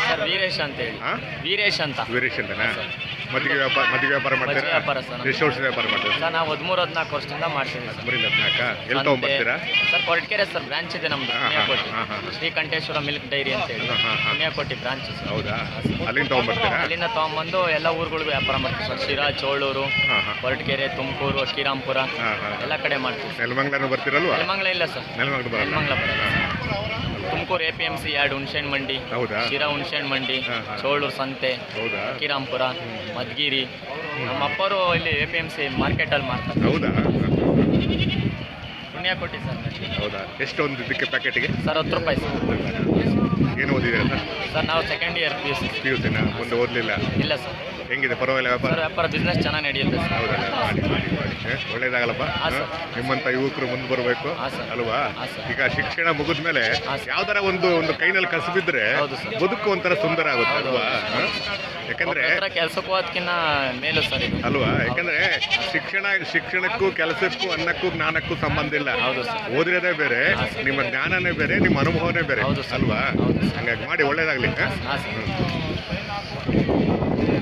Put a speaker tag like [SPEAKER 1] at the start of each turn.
[SPEAKER 1] Sir Veeresh ಅಂತ ಹೇಳಿ
[SPEAKER 2] ಹಾ?
[SPEAKER 1] ವೀರೇಶ್ ಅಂತ.
[SPEAKER 2] ವೀರೇಶ್ ಅಂತನಾ? ಮದ್ದಿಗೆ ವ್ಯಾಪಾರ ಮದ್ದಿಗೆ ವ್ಯಾಪಾರ ಮಾಡ್ತೀರಾ?
[SPEAKER 1] ಮದ್ದಿಗೆ ವ್ಯಾಪಾರ ಸರ್.
[SPEAKER 2] ಎಷ್ಟು ವರ್ಷದ ವ್ಯಾಪಾರ ಮಾಡ್ತೀರಾ?
[SPEAKER 1] ಸರ್ ನಾವು ಹದಿಮೂರು ಹದಿನಾಲ್ಕು ವರ್ಷದಿಂದ ಮಾಡ್ತೀವಿ ಸರ್.
[SPEAKER 2] ಹದಿಮೂರಿಂದ ಹದಿನಾಲ್ಕ? ಎಲ್ಲಿ ತೊಗೊಂಬರ್ತೀರಾ?
[SPEAKER 1] ಸರ್ ಸರ್ ಬ್ರಾಂಚ್ ಇದೆ ನಮ್ದು
[SPEAKER 2] ಹಾ, ಹಾ,
[SPEAKER 1] ಪುಣ್ಯಕೋಟಿ
[SPEAKER 2] ಹಾ, ಹಾ.
[SPEAKER 1] ಶ್ರೀಕಂಠೇಶ್ವರ ಮಿಲ್ಕ್ ಡೈರಿ ಅಂತ ಹೇಳಿ
[SPEAKER 2] ಹಾಂ, ಹಾ, ಹಾ.
[SPEAKER 1] Punyakoti branch sir.
[SPEAKER 2] ಹೌದಾ? ಅಲ್ಲಿಂದ ತೊಗೊಂಬರ್ತೀರಾ?
[SPEAKER 1] ಅಲ್ಲಿಂದ ತಗೊಂಬಂದು ಎಲ್ಲ ಊರುಗಳಿಗೂ ವ್ಯಾಪಾರ ಮಾಡ್ತೀವಿ ಸರ್. ಶಿರಾ ಚೋಳೂರು
[SPEAKER 2] ಹಾಂ ಹಾಂ.
[SPEAKER 1] ಕೊರಟಗೆರೆ ತುಮಕೂರು ಶ್ರೀರಾಮ್ಪುರ
[SPEAKER 2] ಹಾಂ ಹಾಂ
[SPEAKER 1] ಎಲ್ಲ ಕಡೆ ಮಾಡ್ತೀವಿ
[SPEAKER 2] ನೆಲಮಂಗ್ಲನೂ ಬರ್ತೀರಲ್ವಾ?
[SPEAKER 1] ನೆಲಮಂಗಲ ಇಲ್ಲ ಸರ್.
[SPEAKER 2] ನೆಲಮಂಗ್ಲ ಬರಲ್ಲ.
[SPEAKER 1] ನೆಲಮಂಗಲ ಬರಲ್ಲ. Tumkur A P M C ಎರಡು ಹುಣಸೆಹಣ್ಣು ಮಂಡಿ
[SPEAKER 2] ಹೌದಾ?
[SPEAKER 1] ಶಿರಾ ಹುಣಸೆಹಣ್ಣು ಮಂಡಿ
[SPEAKER 2] ಹಾ, ಹಾ.
[SPEAKER 1] ಚೋಳೂರು ಸಂತೆ
[SPEAKER 2] ಹೌದಾ?
[SPEAKER 1] ಕಿರಾಂಪುರ ಮಧುಗಿರಿ ನಮ್ಮ ಅಪ್ಪರು ಇಲ್ಲಿ ಎ ಪಿ ಎಂ ಸಿ ಮಾರ್ಕೆಟಲ್ಲಿ ಮಾಡ್ತಾರೆ
[SPEAKER 2] ಹೌದಾ?
[SPEAKER 1] ಪುಣ್ಯಕೋಟಿ ಸರ್
[SPEAKER 2] ಹೌದಾ? ಎಷ್ಟು ಒಂದು ಇದಕ್ಕೆ ಪ್ಯಾಕೆಟ್ಗೆ
[SPEAKER 1] ಸರ್ ಹತ್ತು ರೂಪಾಯಿ ಸರ್.
[SPEAKER 2] ಏನು ಓದಿದ್ದೀರಾ ಸರ್
[SPEAKER 1] ಸರ್ ನಾವು second year P U C
[SPEAKER 2] P U ಸಿನ ಮುಂದೆ ಓದಲಿಲ್ಲ?
[SPEAKER 1] ಇಲ್ಲ ಸರ್.
[SPEAKER 2] ಹೆಂಗಿದೆ? ಪರವಾಗಿಲ್ಲ ವ್ಯಾಪಾರ?
[SPEAKER 1] ಸರ್ ವ್ಯಾಪಾರ ಬಿಸ್ನೆಸ್ ಚೆನ್ನಾಗಿ ನಡೆಯುತ್ತೆ ಸರ್.
[SPEAKER 2] ಹೌದಾ? ಮಾಡಿ? ಒಳ್ಳೇದಾಗಲ್ಲಪ್ಪ? ನಿಮ್ಮಂತ ಯುವಕರು ಮುಂದೆ ಬರಬೇಕು. ಅಲ್ವಾ? ಈಗ ಶಿಕ್ಷಣ ಮುಗಿದ್ಮೇಲೆ. ಯಾವ್ದಾರ ಒಂದು ಒಂದು ಕೈನಲ್ಲಿ ಕಸಬಿದ್ರೆ. ಬದುಕು ಒಂಥರ ಸುಂದರ ಆಗುತ್ತೆ ಅಲ್ವಾ? ಯಾಕಂದ್ರೆ
[SPEAKER 1] ಕೆಲಸಕ್ಕೂ ಅದಕ್ಕಿಂತ ಮೇಲು ಸರ್
[SPEAKER 2] ಅಲ್ವಾ? ಯಾಕಂದ್ರೆ ಶಿಕ್ಷಣ ಶಿಕ್ಷಣಕ್ಕೂ ಕೆಲಸಕ್ಕೂ ಅನ್ನಕ್ಕೂ ಜ್ಞಾನಕ್ಕೂ ಸಂಬಂಧ ಇಲ್ಲ. ಓದಿರೋದೇ ಬೇರೆ ನಿಮ್ಮ ಜ್ಞಾನನೇ ಬೇರೆ ನಿಮ್ಮ ಅನುಭವನೇ ಬೇರೆ. ಅಲ್ವಾ? ಹಂಗಾಗಿ ಮಾಡಿ ಒಳ್ಳೇದಾಗ್ಲಿ